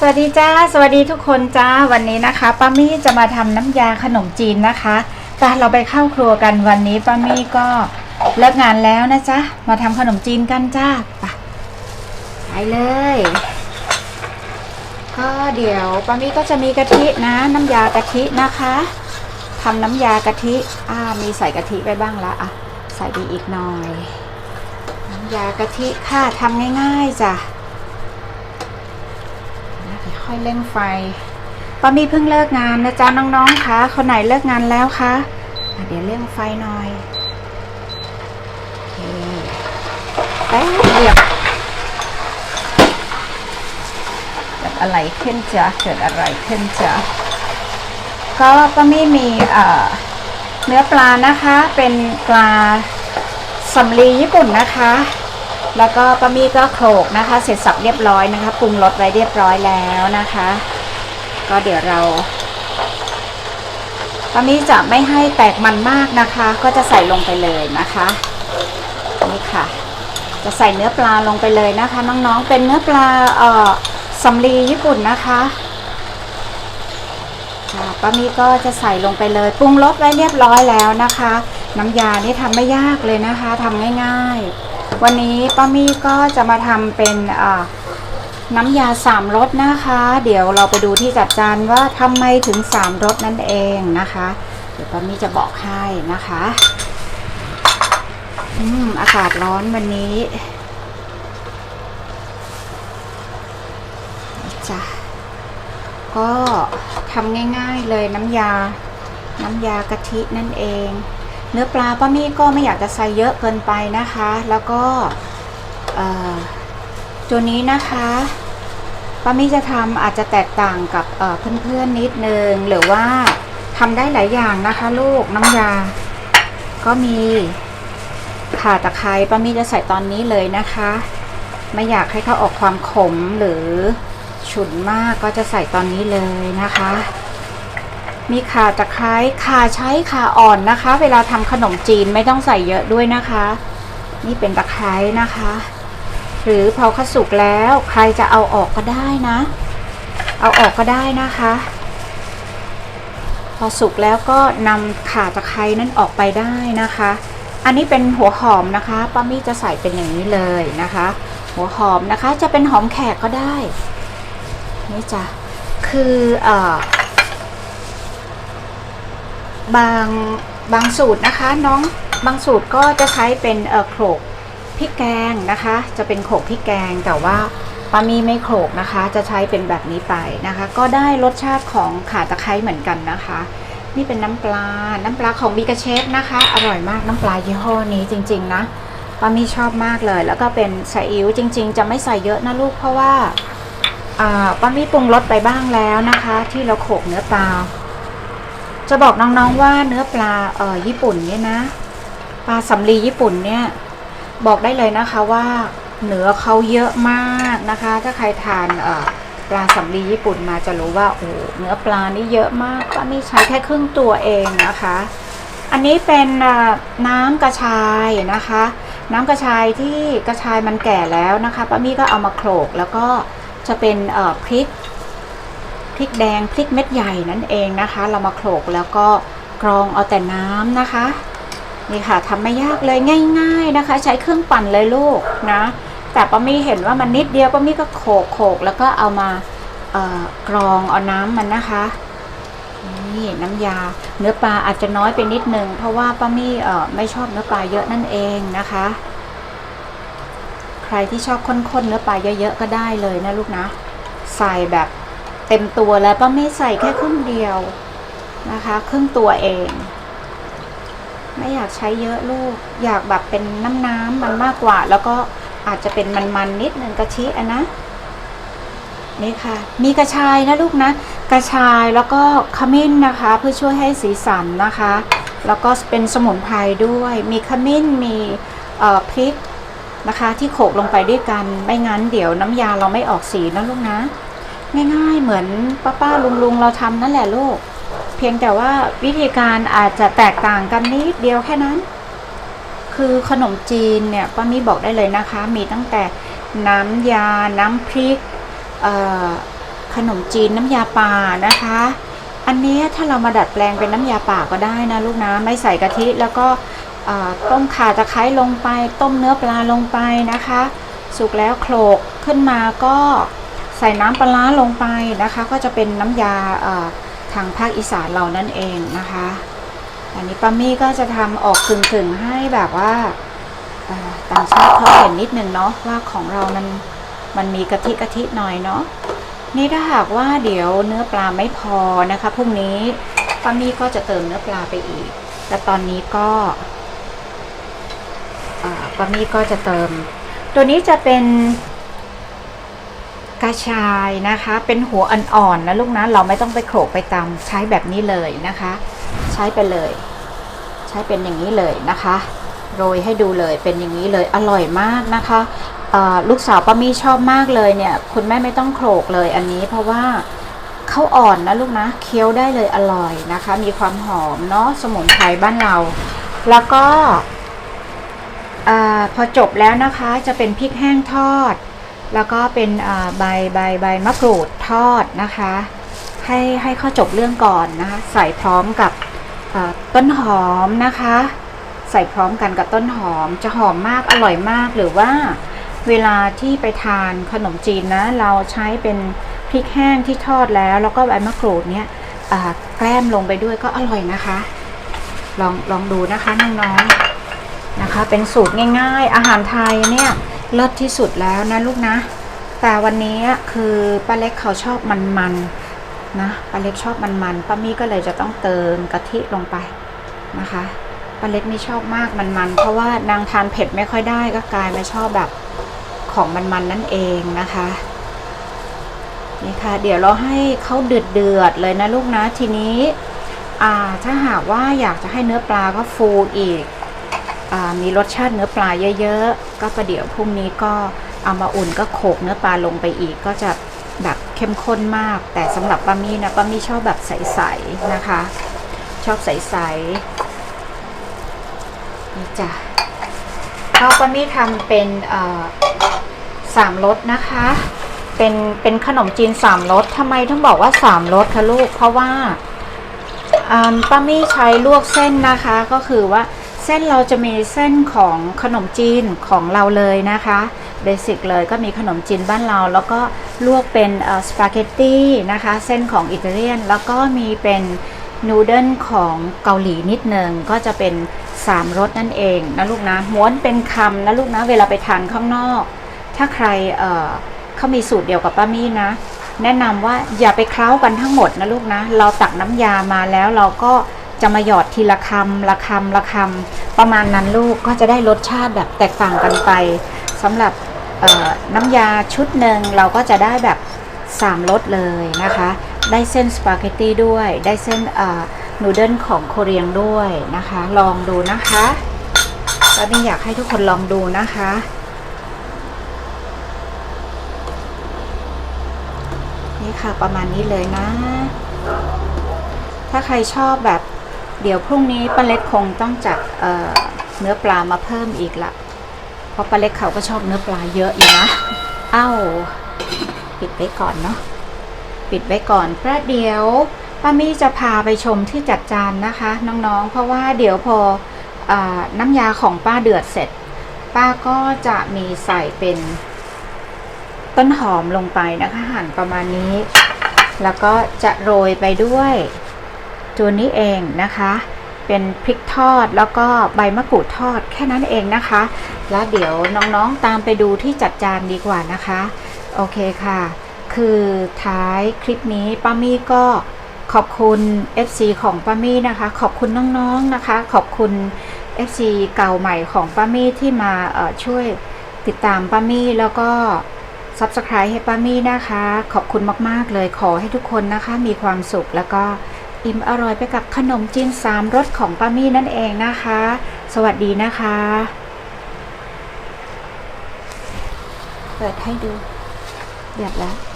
สวัสดีจ้า สวัสดีทุกคนจ้า วันนี้นะคะป้ามี่จะมาทำน้ำยาขนมจีนนะคะไปเราไปเข้าครัวกันวันนี้ป้ามี่ก็เลิกงานแล้วนะจ๊ะ มาทำขนมจีนกันจ้าไปไปเลย ก็เดี๋ยวป้ามี่ก็จะมีกะทินะ น้ำยากะทินะคะทำน้ำยากะทิอ่ามีใส่กะทิไปบ้างละอะใส่ไปอีกหน่อย น้ำยากะทิค่ะทำง่ายๆจ้ะ ค่อยเร่งไฟป้ามีเพิ่งเลิกงานนะจ๊ะน้องๆคะคนไหนเลิกงานแล้วคะะเดี๋ยวเร่งไฟหน่อยโอเคแป๊บเดียวเกิดอะไรขึ้นจ๊ะเกิดอะไรขึ้นจ๊ะก็ป้ามีมีเอ่อเนื้อปลานะคะเป็นปลาสำลีญี่ปุ่นนะคะ แล้วก็ป้ามี่ก็โขลกนะคะ เสร็จสับเรียบร้อยนะคะปรุงรสไว้เรียบร้อยแล้วนะคะ ก็เดี๋ยวเราป้ามี่จะไม่ให้แตกมันมากนะคะ ก็จะใส่ลงไปเลยนะคะนี่ค่ะ จะใส่เนื้อปลาลงไปเลยนะคะ น้องๆเป็นเนื้อปลาเอ่อสำลีญี่ปุ่นนะคะป้ามี่ก็จะใส่ลงไปเลยปรุงรสไว้เรียบร้อยแล้วนะคะ น้ำยานี่ทำไม่ยากเลยนะคะทำง่าย ๆ วันนี้ป้ามี่ก็จะมาทำเป็นน้ำยาสามรสนะคะ เดี๋ยวเราไปดูที่จัดจานว่าทำไมถึงสามรสนั่นเองนะคะ เดี๋ยวป้ามี่จะบอกให้นะคะอืมอากาศร้อนวันนี้จ้ะก็ทำง่ายๆเลยน้ำยา น้ำยากะทินั่นเอง เนื้อปลาป้ามี่ก็ไม่อยากจะใส่เยอะเกินไปนะคะ แล้วก็ตัวนี้นะคะป้ามี่จะทำอาจจะแตกต่างกับเพื่อนๆนิดนึงหรือว่าทำได้หลายอย่างนะคะ ลูกน้ำยา ก็มีข่าตะไคร้ป้ามี่จะใส่ตอนนี้เลยนะคะ ไม่อยากให้เขาออกความขมหรือฉุนมากก็จะใส่ตอนนี้เลยนะคะ มีข่าตะไคร้ข่าใช้ข่าอ่อนนะคะ เวลาทำขนมจีนไม่ต้องใส่เยอะด้วยนะคะ นี่เป็นตะไคร้นะคะ หรือพอขสุกแล้วใครจะเอาออกก็ได้นะ เอาออกก็ได้นะคะ พอสุกแล้วก็นำข่าตะไคร้นั้นออกไปได้นะคะ อันนี้เป็นหัวหอมนะคะป้ามี่จะใส่เป็นอย่างนี้เลยนะคะ หัวหอมนะคะจะเป็นหอมแขกก็ได้ นี่จ้ะคือเอ่อ บางบางสูตรนะคะน้องบางสูตรก็จะใช้เป็นเออโขลกพริกแกงนะคะ จะเป็นโขลกพริกแกงแต่ว่าปามีไม่โขลกนะคะ จะใช้เป็นแบบนี้ไปนะคะ ก็ได้รสชาติของข่าตะไคร้เหมือนกันนะคะ นี่เป็นน้ำปลา น้ำปลาของบีกาเชฟนะคะ อร่อยมากน้ำปลายี่ห้อนี้จริง ๆ นะปามีชอบมากเลย แล้วก็เป็นซีอิ๊วจริง ๆ จะไม่ใส่เยอะนะลูกเพราะว่าป้ามีปรุงรสไปบ้างแล้วนะคะ ที่เราโขลกเนื้อปลา จะบอกน้องๆว่าเนื้อปลาเอ่อญี่ปุ่นเนี่ยนะ ปลาสำลีญี่ปุ่นเนี่ย บอกได้เลยนะคะว่าเนื้อเขาเยอะมากนะคะ ถ้าใครทานเอ่อปลาสำลีญี่ปุ่นมาจะรู้ว่าโอ้เนื้อปลานี่เยอะมากก็นี่ใช้แค่ครึ่งตัวเองนะคะ อันนี้เป็นน้ำกระชายนะคะ น้ำกระชายที่กระชายมันแก่แล้วนะคะป้ามี่ก็เอามาโขลกแล้วก็จะเป็นพริก พริกแดงพริกเม็ดใหญ่นั่นเองนะคะ เรามาโขลกแล้วก็กรองเอาแต่น้ำนะคะ นี่ค่ะทำไม่ยากเลยง่าย ๆนะคะ ใช้เครื่องปั่นเลยลูกนะ แต่ป้ามี่เห็นว่ามันนิดเดียวป้ามี่ก็โขลกโขลกแล้วก็เอามากรองเอาน้ำมันนะคะนี่น้ำยา เนื้อปลาอาจจะน้อยไปนิดนึงเพราะว่าป้ามี่ไม่ชอบเนื้อปลาเยอะนั่นเองนะคะ ใครที่ชอบข้นๆเนื้อปลาเยอะๆก็ได้เลยนะลูกนะใส่แบบ เต็มตัวแล้วป้าไม่ใส่แค่ครึ่งเดียวนะคะครึ่งตัวเอง ไม่อยากใช้เยอะลูก อยากแบบเป็นน้ำน้ำมันมากกว่า แล้วก็อาจจะเป็นมันๆนิดนึงกะทิอะนะนี่ค่ะ มีกระชายนะลูกนะ กระชายแล้วก็ขมิ้นนะคะ เพื่อช่วยให้สีสันนะคะ แล้วก็เป็นสมุนไพรด้วย มีขมิ้นมีพริกนะคะ ที่โขกลงไปด้วยกันไม่งั้นเดี๋ยวน้ำยาเราไม่ออกสีนะลูกนะ ง่ายๆ เหมือนป้าป้าลุงลุงเราทำนั่นแหละลูก เพียงแต่ว่าวิธีการอาจจะแตกต่างกันนิดเดียวแค่นั้น คือขนมจีนเนี่ยป้ามีบอกได้เลยนะคะ มีตั้งแต่น้ำยา น้ำพริกขนมจีนน้ำยาป่านะคะ อันนี้ถ้าเรามาดัดแปลงเป็นน้ำยาป่าก็ได้นะลูกนะไม่ใส่กะทิแล้วก็ต้มข่าตะไคร้ลงไป ต้มเนื้อปลาลงไปนะคะ สุกแล้วโขลกขึ้นมาก็ ใส่น้ำปลาลงไปนะคะ ก็จะเป็นน้ำยาทางภาคอีสานเรานั่นเองนะคะ อันนี้ป้ามี่ก็จะทำออกกึ่งๆให้แบบว่าต่างชาติเขาเห็นนิดนึงเนาะว่าของเรามันมันมีกะทิกะทิหน่อยเนาะนี่ถ้าหากว่าเดี๋ยวเนื้อปลาไม่พอนะคะพรุ่งนี้ป้ามี่ก็จะเติมเนื้อปลาไปอีก แต่ตอนนี้ก็ป้ามี่ก็จะเติม ตัวนี้จะเป็น กระชายนะคะ เป็นหัวอ่อนๆนะลูกนะเราไม่ต้องไปโขลกไปตำใช้แบบนี้เลยนะคะ ใช้ไปเลย ใช้เป็นอย่างนี้เลยนะคะ โรยให้ดูเลยเป็นอย่างนี้เลยอร่อยมากนะคะลูกสาวป้ามี่ชอบมากเลยเนี่ย คุณแม่ไม่ต้องโขลกเลยอันนี้เพราะว่าเขาอ่อนนะลูกนะเคี้ยวได้เลยอร่อยนะคะ มีความหอมเนาะสมุนไพรบ้านเรา แล้วก็อพอจบแล้วนะคะจะเป็นพริกแห้งทอด แล้วก็เป็นใบใบใบมะกรูดทอดนะคะ ให้ให้ข้าจบเรื่องก่อนนะคะใส่พร้อมกับต้นหอมนะคะ ใส่พร้อมกันกับต้นหอมจะหอมมากอร่อยมากหรือว่าเวลาที่ไปทานขนมจีนนะเราใช้เป็นพริกแห้งที่ทอดแล้ว แล้วก็ใบมะกรูดเนี่ยแกล้มลงไปด้วยก็อร่อยนะคะ ลองลองดูนะคะน้องๆนะคะ เป็นสูตรง่าย ๆ อาหารไทยเนี่ย เลิศที่สุดแล้วนะลูกนะ แต่วันนี้คือป้าเล็กเขาชอบมันๆนะป้าเล็กชอบมันๆป้ามี่ก็เลยจะต้องเติมกะทิลงไปนะคะป้าเล็กนี่ชอบมากมันๆเพราะว่านางทานเผ็ดไม่ค่อยได้ก็กลายมาชอบแบบของมันๆนั่นเองนะคะนี่ค่ะเดี๋ยวเราให้เขาเดือดเดือดๆเลยนะลูกนะทีนี้อ่าถ้าหากว่าอยากจะให้เนื้อปลาก็ฟูอีก มีรสชาติเนื้อปลาเยอะๆ ก็ประเดี๋ยวพรุ่งนี้ก็เอามาอุ่นก็โขกเนื้อปลาลงไปอีกก็จะแบบเข้มข้นมาก แต่สำหรับป้ามี่นะป้ามี่ชอบแบบใสๆนะคะ ชอบใสๆนี่จ้ะข้าวป้ามี่ทำเป็นสามรสนะคะ เป็นเป็นขนมจีนสามรสทำไมต้องบอกว่าสามรสคะลูก เพราะว่าป้ามี่ใช้ลวกเส้นนะคะ ก็คือว่า เส้นเราจะมีเส้นของขนมจีนของเราเลยนะคะเบสิกเลยก็มีขนมจีนบ้านเรา แล้วก็ลวกเป็นสปาเกตตี้นะคะเส้นของอิตาเลียน แล้วก็มีเป็นนูเดิลของเกาหลีนิดนึงก็จะเป็น 3รสนั่นเองนะลูกนะม้วนเป็นคำนะลูกนะเวลาไปทานข้างนอก ถ้าใครเเขามีสูตรเดียวกับป้ามี่นะ แนะนำว่าอย่าไปเคล้ากันทั้งหมดนะลูกนะ เราตักน้ำยามาแล้วเราก็ จะมาหยอดทีละคำละคำละคำประมาณนั้นลูกก็จะได้รสชาติแบบแตกต่างกันไปสำหรับน้ำยาชุดหนึ่งเราก็จะได้แบบ 3รสเลยนะคะ ได้เส้นสปาเกตตี้ด้วย ได้เส้นนูเดิลของโคเรียงด้วยนะคะ ลองดูนะคะก็นี่อยากให้ทุกคนลองดูนะคะ นี่ค่ะประมาณนี้เลยนะ ถ้าใครชอบแบบ เดี๋ยวพรุ่งนี้ป้าเล็กคงต้องจัดเเนื้อปลามาเพิ่มอีกละเพราะป้าเล็กเขาก็ชอบเนื้อปลาเยอะอยู่นะ เอ้า ปิดไว้ก่อนเนาะ ปิดไว้ก่อนแป๊บเดียวป้ามี่จะพาไปชมที่จัดจานนะคะ น้องๆ เพราะว่าเดี๋ยวพออน้ำยาของป้าเดือดเสร็จ ป้าก็จะมีใส่เป็นต้นหอมลงไปนะคะ หั่นประมาณนี้ แล้วก็จะโรยไปด้วย ตัวนี้เองนะคะ เป็นพริกทอดแล้วก็ใบมะกรูดทอดแค่นั้นเองนะคะ แล้วเดี๋ยวน้องๆตามไปดูที่จัดจานดีกว่านะคะ โอเคค่ะ คือท้ายคลิปนี้ป้ามี่ก็ขอบคุณ FC ของป้ามี่นะคะ ขอบคุณน้องๆนะคะ ขอบคุณ FC เก่าใหม่ของป้ามี่ที่มาช่วยติดตามป้ามี่แล้วก็ Subscribe ให้ป้ามี่นะคะ ขอบคุณมาก ๆ เลยขอให้ทุกคนนะคะ มีความสุขแล้วก็ อิ่มอร่อยไปกับขนมจีนสามรสของป้ามี่นั่นเองนะคะ สวัสดีนะคะ เปิดให้ดูเดือดแล้ว